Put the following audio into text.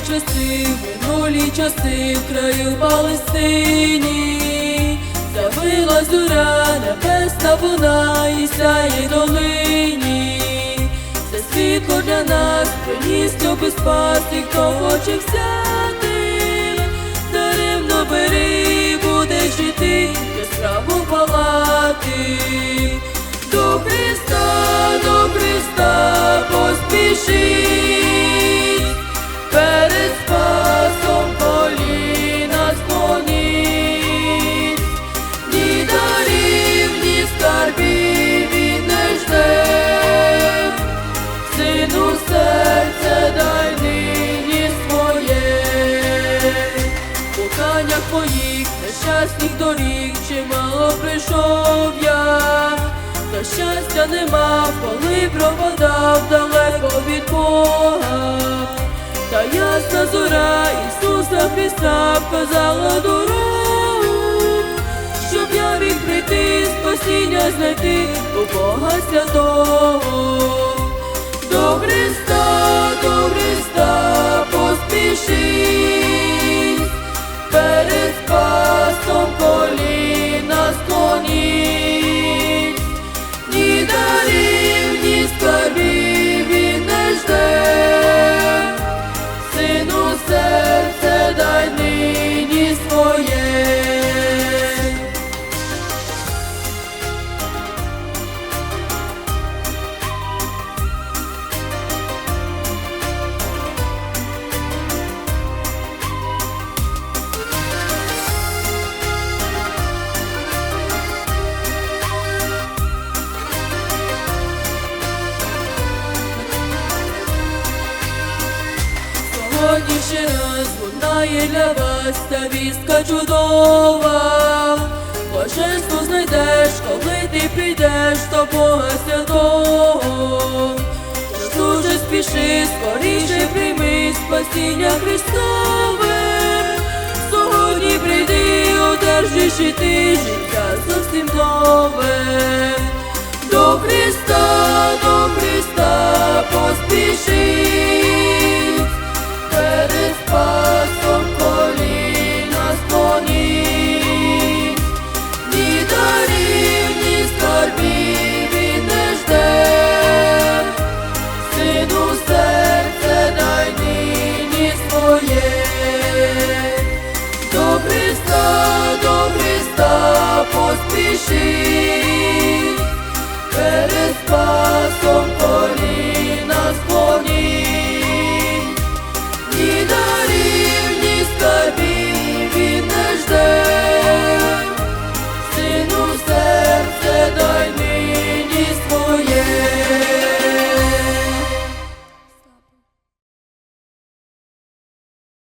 часи, минулі часи в краю Палестині, завила зоря, небесна вона і сяє долині. Це світло для нас приніс любий спас, і хто хоче взяти, даремно бери, буде жити, яскраво палати. До Христа, до Христа поспішіть, моїх нещасних доріг чимало прийшов я, та щастя нема, коли пропадав далеко від Бога. Та ясна зора Ісуса Христа вказала дорогу, щоб я міг прийти, спасіння знайти у Бога святого. Сьогодні ще раз лунає для вас та вістка чудова. Блаженство знайдеш, коли ти прийдеш до Бога святого. Тож дуже спіши, скоріше прийми спасіння Христове. Сьогодні прийди, одержиш і ти життя зовсім нове. До Христа, до Христа поспішіть, Христа, до Христа поспіши, перед спасом